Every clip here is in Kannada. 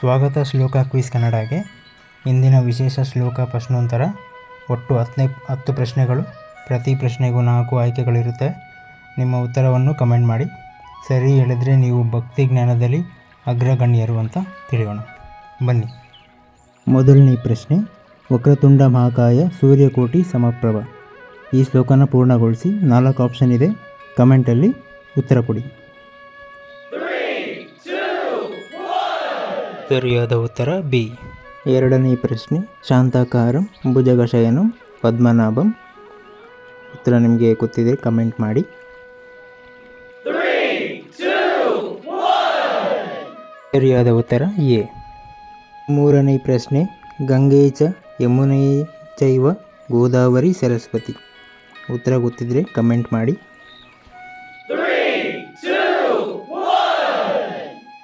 ಸ್ವಾಗತ ಶ್ಲೋಕ ಕ್ವಿಸ್ ಕನ್ನಡಗೆ. ಇಂದಿನ ವಿಶೇಷ ಶ್ಲೋಕ ಪ್ರಶ್ನೋತ್ತರ. ಒಟ್ಟು ಹತ್ತನೇ, ಹತ್ತು ಪ್ರಶ್ನೆಗಳು, ಪ್ರತಿ ಪ್ರಶ್ನೆಗೂ ನಾಲ್ಕು ಆಯ್ಕೆಗಳಿರುತ್ತೆ. ನಿಮ್ಮ ಉತ್ತರವನ್ನು ಕಮೆಂಟ್ ಮಾಡಿ. ಸರಿ ಹೇಳಿದರೆ ನೀವು ಭಕ್ತಿ ಜ್ಞಾನದಲ್ಲಿ ಅಗ್ರಗಣ್ಯರು ಅಂತ ತಿಳಿಯೋಣ. ಬನ್ನಿ. ಮೊದಲನೇ ಪ್ರಶ್ನೆ. ವಕ್ರತುಂಡ ಮಹಾಕಾಯ ಸೂರ್ಯಕೋಟಿ ಸಮಪ್ರಭ. ಈ ಶ್ಲೋಕನ ಪೂರ್ಣಗೊಳಿಸಿ ನಾಲ್ಕು ಆಪ್ಷನ್ ಇದೆ. ಕಮೆಂಟಲ್ಲಿ ಉತ್ತರ ಕೊಡಿ. ಸರಿಯಾದ ಉತ್ತರ ಬಿ. ಎರಡನೇ ಪ್ರಶ್ನೆ ಶಾಂತಾಕಾರಂ ಭುಜಗಶಯನಂ ಪದ್ಮನಾಭಂ. ಉತ್ತರ ನಿಮಗೆ ಗೊತ್ತಿದೆ ಕಮೆಂಟ್ ಮಾಡಿ. ಸರಿಯಾದ ಉತ್ತರ ಎ. ಮೂರನೇ ಪ್ರಶ್ನೆ ಗಂಗೆ ಚ ಯಮುನೆ ಚೈವ ಗೋದಾವರಿ ಸರಸ್ವತಿ. ಉತ್ತರ ಗೊತ್ತಿದ್ರೆ ಕಮೆಂಟ್ ಮಾಡಿ.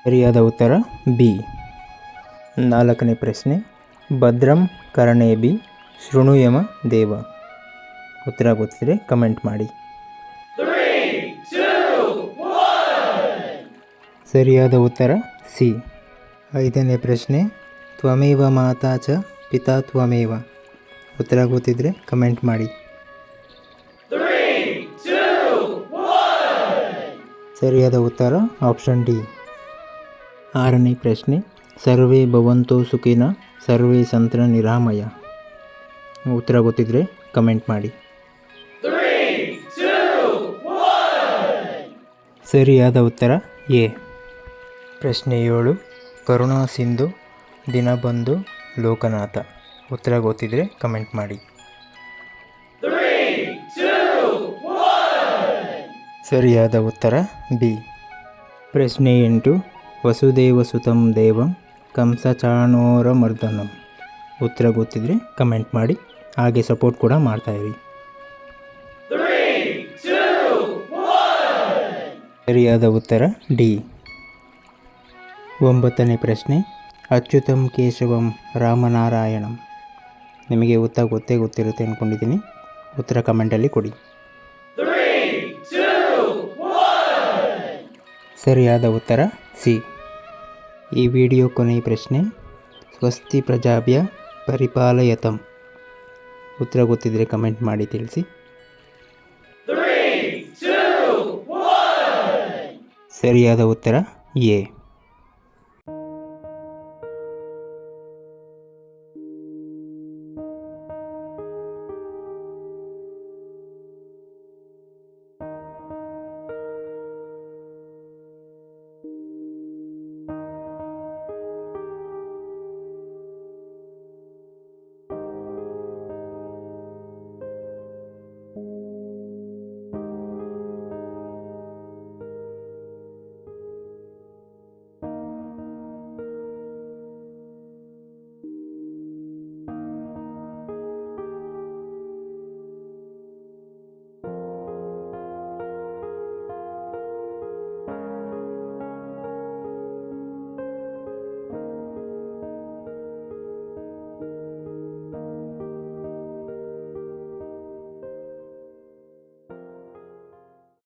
ಸರಿಯಾದ ಉತ್ತರ ಬಿ. ನಾಲ್ಕನೇ ಪ್ರಶ್ನೆ, ಭದ್ರಂ ಕರ್ಣೇಬಿ ಶೃಣುಯಮ ದೇವ. ಉತ್ತರ ಗೊತ್ತಿದ್ರೆ ಕಮೆಂಟ್ ಮಾಡಿ. ಸರಿಯಾದ ಉತ್ತರ ಸಿ. ಐದನೇ ಪ್ರಶ್ನೆ, ತ್ವಮೇವ ಮಾತಾ ಚ ಪಿತಾ ತ್ವಮೇವ. ಉತ್ತರ ಗೊತ್ತಿದ್ರೆ ಕಮೆಂಟ್ ಮಾಡಿ. ಸರಿಯಾದ ಉತ್ತರ ಆಪ್ಷನ್ ಡಿ. ಆರನೇ ಪ್ರಶ್ನೆ ಸರ್ವೇ ಭವಂತೋ ಸುಖಿನ, ಸರ್ವೇ ಸಂತ್ರ ನಿರಾಮಯ. ಉತ್ತರ ಗೊತ್ತಿದ್ರೆ ಕಮೆಂಟ್ ಮಾಡಿ. ಸರಿಯಾದ ಉತ್ತರ ಎ. ಪ್ರಶ್ನೆ ಏಳು, ಕರುಣಾ ಸಿಂಧು ದಿನಬಂಧು ಲೋಕನಾಥ. ಉತ್ತರ ಗೊತ್ತಿದ್ರೆ ಕಮೆಂಟ್ ಮಾಡಿ. ಸರಿಯಾದ ಉತ್ತರ ಬಿ. ಪ್ರಶ್ನೆ ಎಂಟು, ವಸುದೇವಸುತಂ ದೇವಂ ಕಂಸಚಾಣೋರಮರ್ದನಂ. ಉತ್ತರ ಗೊತ್ತಿದ್ರೆ ಕಮೆಂಟ್ ಮಾಡಿ, ಹಾಗೆ ಸಪೋರ್ಟ್ ಕೂಡ ಮಾಡ್ತಾಯಿರಿ ಸರಿಯಾದ ಉತ್ತರ ಡಿ. ಒಂಬತ್ತನೇ ಪ್ರಶ್ನೆ, ಅಚ್ಯುತಂ ಕೇಶವಂ ರಾಮನಾರಾಯಣಂ. ನಿಮಗೆ ಉತ್ತರ ಗೊತ್ತೇ ಗೊತ್ತಿರುತ್ತೆ ಅಂದ್ಕೊಂಡಿದ್ದೀನಿ ಉತ್ತರ ಕಮೆಂಟಲ್ಲಿ ಕೊಡಿ. ಸರಿಯಾದ ಉತ್ತರ ಸಿ. ಈ ವಿಡಿಯೋ ಕೊನೆಯ ಪ್ರಶ್ನೆ, ಸ್ವಸ್ತಿ ಪ್ರಜಾಭ್ಯ ಪರಿಪಾಲಯತಂ? ಉತ್ತರ ಗೊತ್ತಿದ್ದರೆ ಕಮೆಂಟ್ ಮಾಡಿ ತಿಳಿಸಿ. ಸರಿಯಾದ ಉತ್ತರ ಎ.